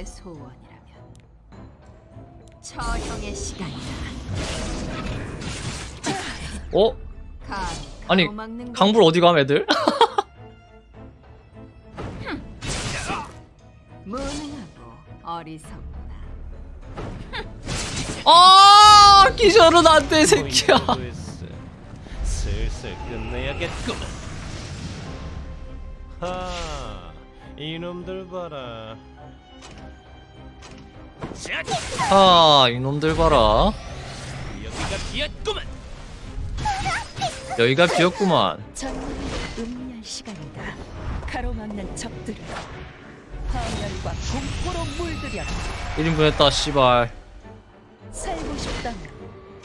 너의 소원이라면 처형의 시간이다. 어? 감히 아니, 가로막는 강불 어디 감 애들? 무능하고 어리석구나. 아 기절은 안돼 새끼야. 슬슬 끝내야겠구만. 하, 이놈들 봐라. 자, 아 이놈들 봐라 여기가 비었구만. 여기가 비었구만 전문을 음미할 시간이다. 가로막는 적들을 파멸과 공포로 물들여 1인분 했다 씨발 살고 싶다면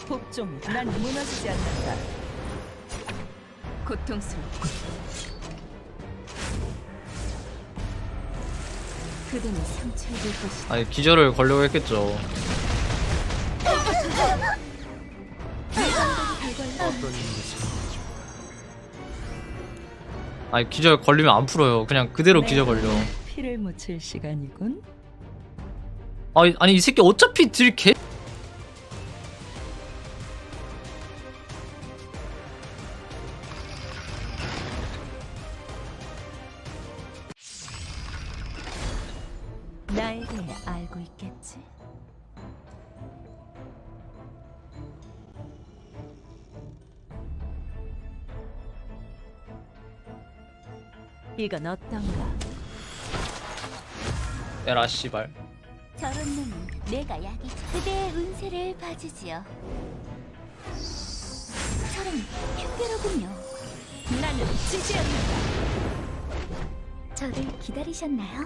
복종이 난 무너지지 않는다. 고통스럽고 그대는 상처입을 것이다. 아니 기절을 걸려고 했겠죠? 아니 기절 걸리면 안 풀어요 그냥 그대로 네. 기절 걸려 피를 묻힐 시간이군. 아니, 아니 이 새끼 어차피 딜 개 나에 대해 알고 있겠지. 이건 어떤가? 에라 씨발 저런 놈은 내가 약이 그대의 운세를 봐주지요. 저런 흉계로군요. 나는 지지 않는다. 저를 기다리셨나요?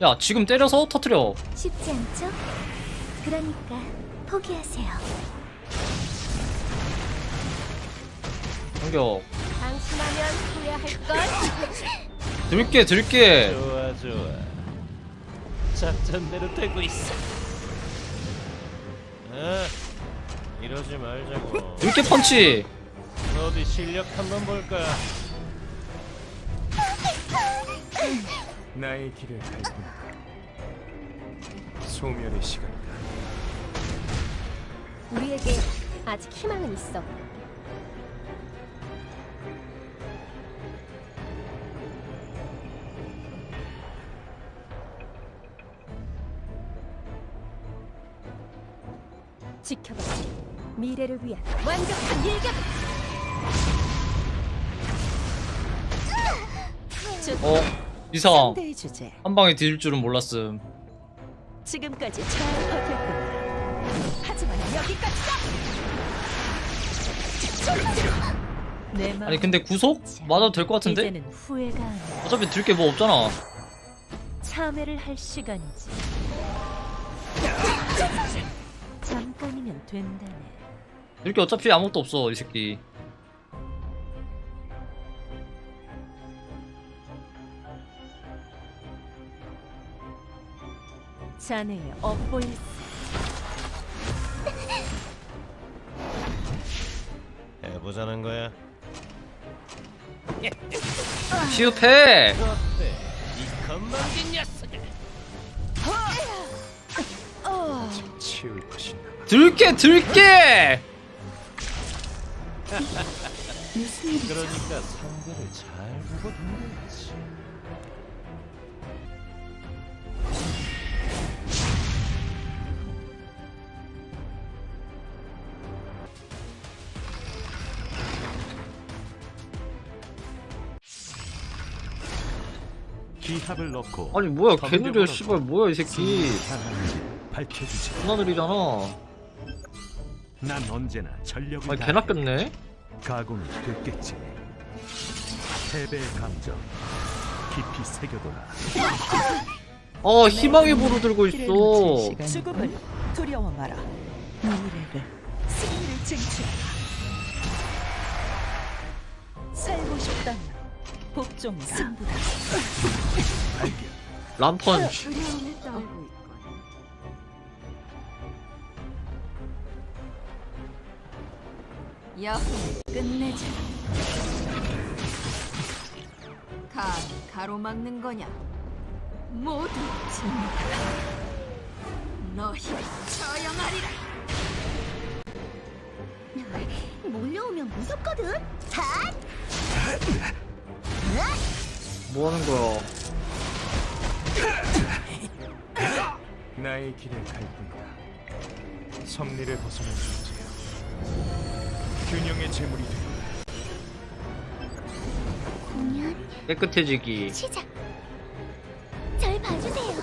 야 지금 때려서 터트려 쉽지 않죠? 그러니까 포기하세요. 공격 방심하면 후회할 걸. 들게 들게 좋아, 좋아. 작전대로 되고 있어. 아, 이러지 말자고. 들게 펀치 어디 실력 한번 볼까? 나의 길을 갈구나 소멸의 시간이다 우리에게 아직 희망은 있어. 지켜봐. 미래를 위한 완벽한 일격. 어 이상 상대의 주제. 한 방에 뒤질 줄은 몰랐음 지금까지 잘 버텼구나. 하지만 여기까지다. 내 마음 아니 근데 구속? 맞아도 될 것 같은데? 이제는 후회가 아니라 어차피 들 게 뭐 없잖아 참회를 할 시간이지. 잠깐이면 된다네. 들 게 어차피 아무것도 없어 이 새끼 자네의 업보일세. 해보자는 거야. 피흡해 어때? 이 건방진 녀석을. 치울 것이다 들게 들게 무슨 일이죠? 그러니까 상대를 잘 보고 던져야지. 기합을 넣고 아니 뭐야. 개느려 씨발 뭐야 이 새끼 향하는지 밝혀주지 존나 느리잖아 난 언제나 전력을 아니 다해 개나 꼈네 가공이 됐겠지 패배의 감정 깊이 새겨둬라 어 희망의 보루 들고 있어. 죽음을 두려워 마라. 미래를 승리를 쟁취하라. 살고 싶다면 복종이라. 승부다. 람펀치 두려움에 떨고 있건 여흥을 끝내자. 감히 가로막는 거냐? 모두 진노하라. 너희 처형하리라. 몰려오면 무섭거든. 핫! 뭐 하는 거야? 나의 길을 갈 뿐이다. 섭리를 벗어난 존재야. 균형의 재물이 되고 공연 깨끗해지기. 시작. 절 봐주세요.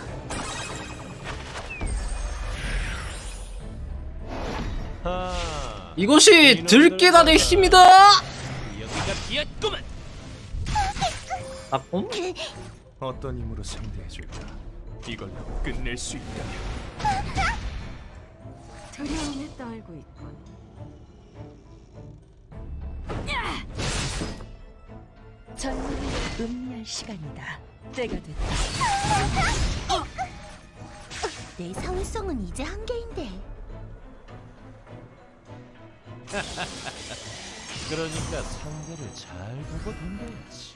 하. 이것이 들깨단의 힘이다. 여기가 비었구만. 나쁨? 어떤 힘으로 상대해줄까? 이걸로 끝낼 수 있다면 두려움에 떨고 있군. 전문을 음미할 시간이다. 때가 됐다. 내 사회성은 이제 한계인데. 그러니까 상대를 잘 보고 던져야지.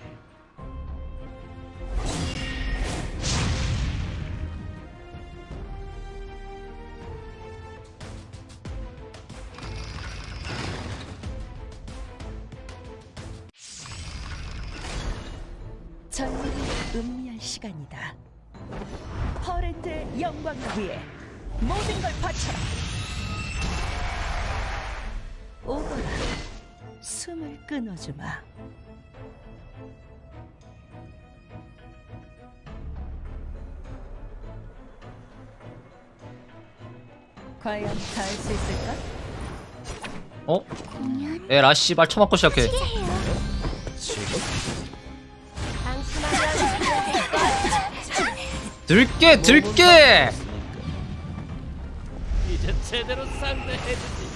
음미할 시간이다. 퍼랜드의 영광을 위해 모든 걸 바쳐라. 오거라. 숨을 끊어주마. 과연 다 할 수 있을까? 어? 공연 에 라 씨발 처맞고 시작해. 해요. 지금 들깨 들깨. 이제 제대로 상대해주지.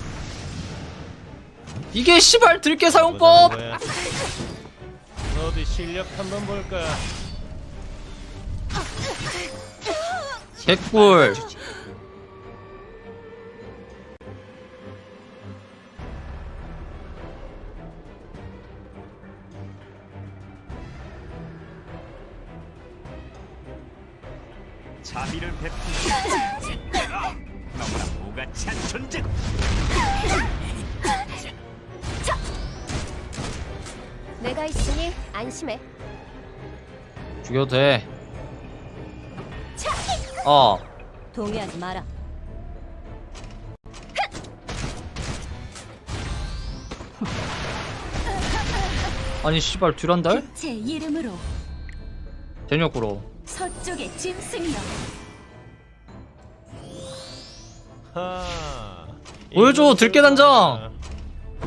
이게 들깨 해보자는 사용법. 어디 실력 한번 볼까? 개꿀. 자비를 베푸는 너무나 오가치한 존재고 내가 있으니 안심해. 죽여도 돼. 어. 동의하지 마라. 아니 씨발 듀란달? 제 이름으로 제니어꾸로. 서쪽의 짐승이여. 하. 보여줘, 들깨 단장.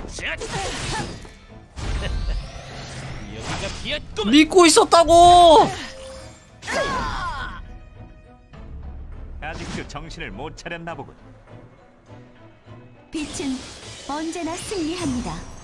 샷! 여기가 비었구만. 믿고 있었다고. 아직도 정신을 못 차렸나 보군. 빛은 언제나 승리합니다.